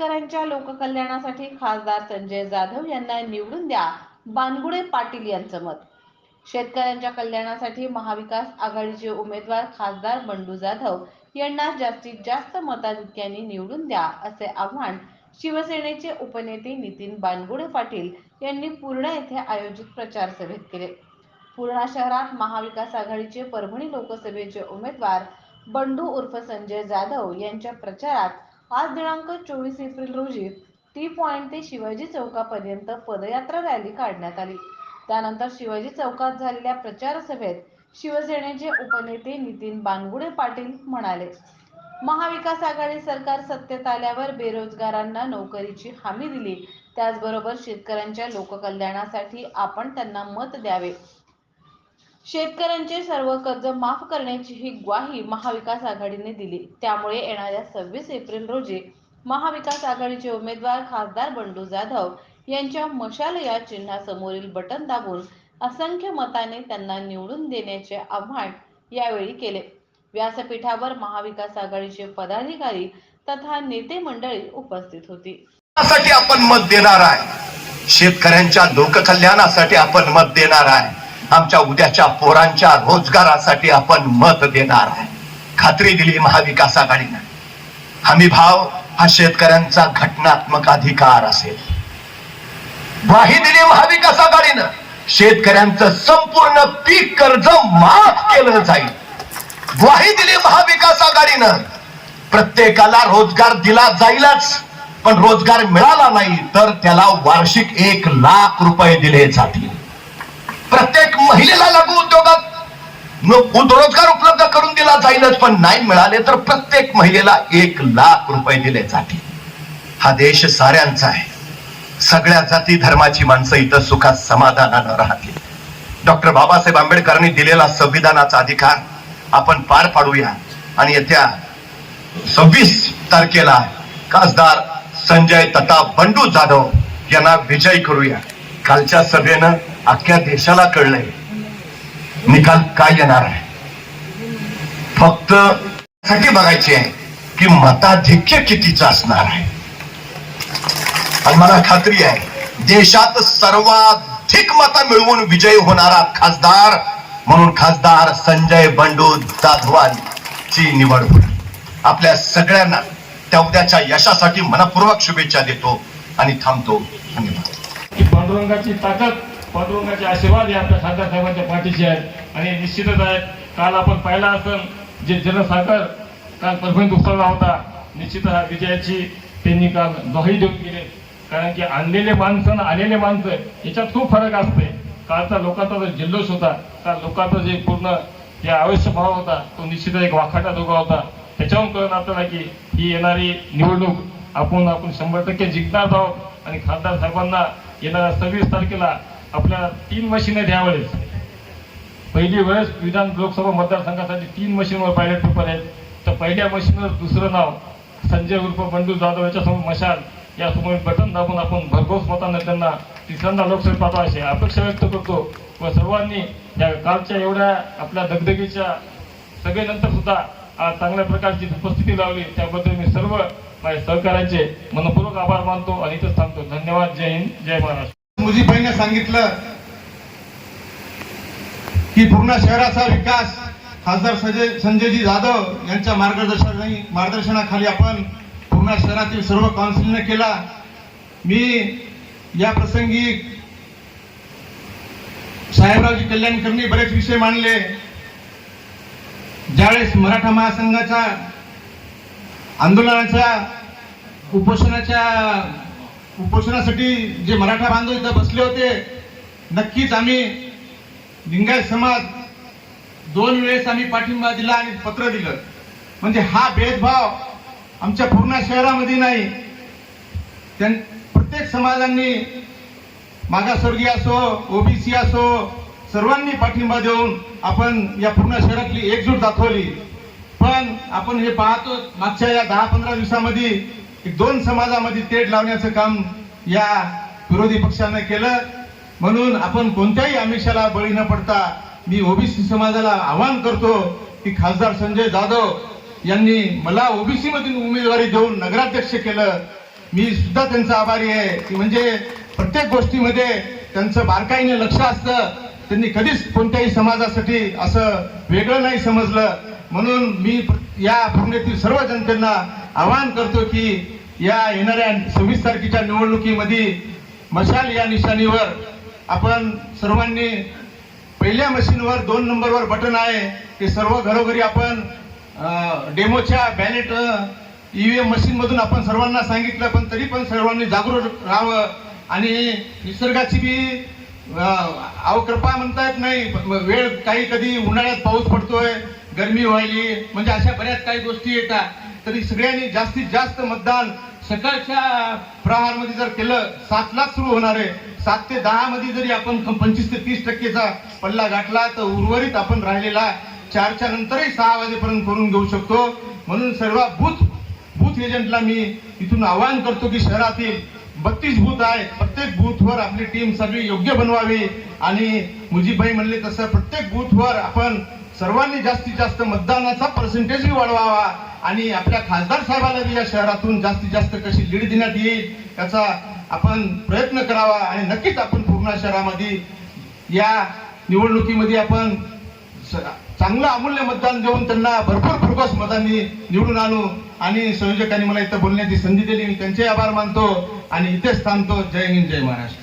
शेतकऱ्यांच्या लोककल्याणासाठी खासदार संजय जाधव यांना निवडून द्या बानगुडे पाटील यांचं मत. शेतकऱ्यांच्या कल्याणासाठी महाविकास आघाडीचे उमेदवार खासदार बंडू जाधव यांना जास्तीत जास्त मताधिक्याने निवडून द्या असे आव्हान शिवसेनेचे उपनेते नितीन बानगुडे पाटील यांनी पूर्णा येथे आयोजित प्रचार सभेत केले. पूर्णा शहरात महाविकास आघाडीचे परभणी लोकसभेचे उमेदवार बंडू उर्फ संजय जाधव यांच्या प्रचारात आज दिनांक चोवीस एप्रिल रोजी टी पॉइंट ते शिवाजी चौकापर्यंत पदयात्रा रॅली काढण्यात आली. त्यानंतर शिवाजी चौकात झालेल्या प्रचार सभेत शिवसेनेचे उपनेते नितीन बानगुडे पाटील म्हणाले महाविकास आघाडी सरकार सत्तेत आल्यावर बेरोजगारांना नोकरीची हमी दिली. त्याचबरोबर शेतकऱ्यांच्या लोककल्याणासाठी आपण त्यांना मत द्यावे. शेतकऱ्यांचे सर्व कर्ज माफ करण्याची ही ग्वाही महाविकास आघाडीने दिली. त्यामुळे येणाऱ्या सव्वीस एप्रिल रोजी महाविकास आघाडीचे उमेदवार खासदार बंडू जाधव यांच्या मशाल या चिन्हासमोरील बटन दाबून असंख्य मताने त्यांना निवडून देण्याचे आव्हान यावेळी केले. व्यासपीठावर महाविकास आघाडीचे पदाधिकारी तथा नेते मंडळी उपस्थित होती. आपण मत देणार आहे? शेतकऱ्यांच्या लोककल्याणासाठी आपण मत देणार आहे? आमच्या उद्याच्या पोरांच्या रोजगारासाठी आपण मत देणार आहे खात्री दिली महाविकास आघाडीनं. हमी भाव हा शेतकऱ्यांचा घटनात्मक अधिकार असेल. ग्वाही दिली महाविकास आघाडीनं. शेतकऱ्यांचं संपूर्ण पीक कर्ज माफ केलं जाईल. ग्वाही दिली महाविकास आघाडीनं. प्रत्येकाला रोजगार दिला जाईलच पण रोजगार मिळाला नाही तर त्याला वार्षिक एक लाख रुपये दिले जातील. प्रत्येक महिलेला लघु उद्योगात रोजगार उपलब्ध करून दिला जाईलच पण नाही मिळाले तर प्रत्येक महिलेला एक लाख रुपये दिले जातील. हा देश साऱ्यांचा आहे. सगळ्या जाती धर्माची माणसं इथं सुखात समाधानानं राहतील. डॉक्टर बाबासाहेब आंबेडकरांनी दिलेला संविधानाचा अधिकार आपण पार पाडूया. आणि येत्या सव्वीस तारखेला खासदार संजय तथा बंडू जाधव यांना विजय करूया. कालच्या सभेनं अख्ख्या देशाला कळलंय. निकाल काय येणार आहे? फक्त साठी बघायचे आहे की मताधिक्य कितीचं असणार आहे. आणि मला खात्री आहे देशात सर्वाधिक मता मिळवून विजयी होणारा खासदार म्हणून खासदार संजय बंडू ची निवड होईल. आपल्या सगळ्यांना त्या उद्याच्या यशासाठी मनपूर्वक शुभेच्छा देतो आणि थांबतो. धन्यवाद. की पांडुरंगाची ताकद पांडुरंगाचे आशीर्वाद हे आपल्या खासदार साहेबांच्या पाठीशी आहेत. आणि निश्चितच आहेत काल आपण पाहिला असेल जे जनसागर काल परभणीत उचलला होता निश्चित हा विजयाची त्यांनी काल दोही देऊन गेले कारण की आणलेले माणसं आणि आलेले माणसं याच्यात खूप फरक असते. कालचा लोकांचा जो जल्लोष होता काल लोकांचा जे पूर्ण जे आवश्यक भाव होता तो निश्चित एक वाखाटा धोका होता. त्याच्यावरून कळून आपल्याला की ही येणारी निवडणूक आपण आपण शंभर टक्के जिंकणार आहोत. आणि खासदार साहेबांना येणाऱ्या सव्वीस तारखेला आपल्याला तीन मशीने द्यावेळेस. पहिली वेळेस विधान लोकसभा मतदारसंघासाठी तीन मशीनवर पायलट पेपर आहेत. तर पहिल्या मशीनवर दुसरं नाव संजय उर्फ बंडू जाधव याच्यासमोर मशाल यासमोर बटन दाबून आपण भरघोस मतांना त्यांना तिसऱ्यांदा लोकसभेत पाहतो अशी अपेक्षा व्यक्त करतो. व सर्वांनी या कालच्या एवढ्या आपल्या दगदगीच्या सगळेनंतर सुद्धा आज चांगल्या प्रकारची उपस्थिती लावली. त्याबद्दल मी सर्व माझ्या सहकाऱ्यांचे मनपूर्वक आभार मानतो आणि इथंच थांबतो. धन्यवाद. जय हिंद. जय महाराष्ट्र. मुजीबाईंनी सांगितलं की पूर्ण शहराचा विकास खासदार संजय संजयजी जाधव यांच्या मार्गदर्शना मार्गदर्शनाखाली आपण पूर्ण शहरातील सर्व काउन्सिलने केला. मी या प्रसंगी साहेबरावजी कल्याणकरनी बरेच विषय मांडले. ज्यावेळेस मराठा महासंघाच्या आंदोलनाच्या उपोषणाच्या उपोषणासाठी जे मराठा बांधव इथं बसले होते नक्कीच आम्ही लिंगायत समाज दोन वेळेस आम्ही पाठिंबा दिला आणि पत्र दिलं. म्हणजे हा भेदभाव आमच्या पूर्ण शहरामध्ये नाही. त्यां प्रत्येक समाजांनी मागासवर्गीय असो ओबीसी असो सर्वांनी पाठिंबा देऊन आपण या पूर्ण शहरातली एकजूट दाखवली. पण आपण हे पाहतो मागच्या या दहा पंधरा दिवसामध्ये दोन समाजामध्ये तेढ लावण्याचं काम या विरोधी पक्षानं केलं. म्हणून आपण कोणत्याही आमिषाला बळी न पडता मी ओबीसी समाजाला आवाहन करतो की खासदार संजय जाधव यांनी मला ओबीसी मधून उमेदवारी देऊन नगराध्यक्ष केलं. मी सुद्धा त्यांचा आभारी आहे. की म्हणजे प्रत्येक गोष्टीमध्ये त्यांचं बारकाईने लक्ष असतं. त्यांनी कधीच कोणत्याही समाजासाठी असं वेगळं नाही समजलं. म्हणून मी या पुण्यातील सर्व जनतेला आवाहन करतो की या येणाऱ्या सव्वीस तारखेच्या निवडणुकीमध्ये मशाल या निशाणीवर आपण सर्वांनी पहिल्या मशीनवर दोन नंबरवर बटन आहे. ते सर्व घरोघरी आपण डेमोच्या बॅलेट ईव्हीएम मशीनमधून आपण सर्वांना सांगितलं पण तरी पण सर्वांनी जागरूक राहावं. आणि निसर्गाची बी अवकृपा म्हणता येत नाही. वेळ काही कधी उन्हाळ्यात पाऊस पडतोय गरमी व्हायली म्हणजे अशा बऱ्याच काही गोष्टी येतात. तरी सगळ्यांनी जास्तीत जास्त मतदान सकाळच्या प्रहारमध्ये जर केलं सातलाच सुरू होणार आहे. सात ते दहा मध्ये जरी आपण पंचवीस ते तीस टक्केचा पल्ला गाठला तर उर्वरित आपण राहिलेला चारच्या नंतरही सहा वाजेपर्यंत करून घेऊ शकतो. म्हणून सर्व बूथ बूथ एजंटला मी इथून आवाहन करतो की शहरातील बत्तीस बूथ आहे प्रत्येक बूथवर आपली टीम सगळी योग्य बनवावी. आणि मुजीबाई म्हणले तसं प्रत्येक बूथवर आपण सर्वांनी जास्तीत जास्त मतदानाचा पर्सेंटेजही वाढवावा. आणि आपल्या खासदार साहेबाला या शहरातून जास्तीत जास्त कशी लीड देण्यात येईल याचा आपण प्रयत्न करावा. आणि नक्कीच आपण पूर्णा शहरामध्ये या निवडणुकीमध्ये आपण स- चांगलं अमूल्य मतदान देऊन त्यांना भरपूर फुरकस मतांनी निवडून आणू. आणि संयोजकांनी मला इथं बोलण्याची संधी दिली. मी त्यांचे आभार मानतो आणि इथेच थांबतो. जय हिंद जय महाराष्ट्र.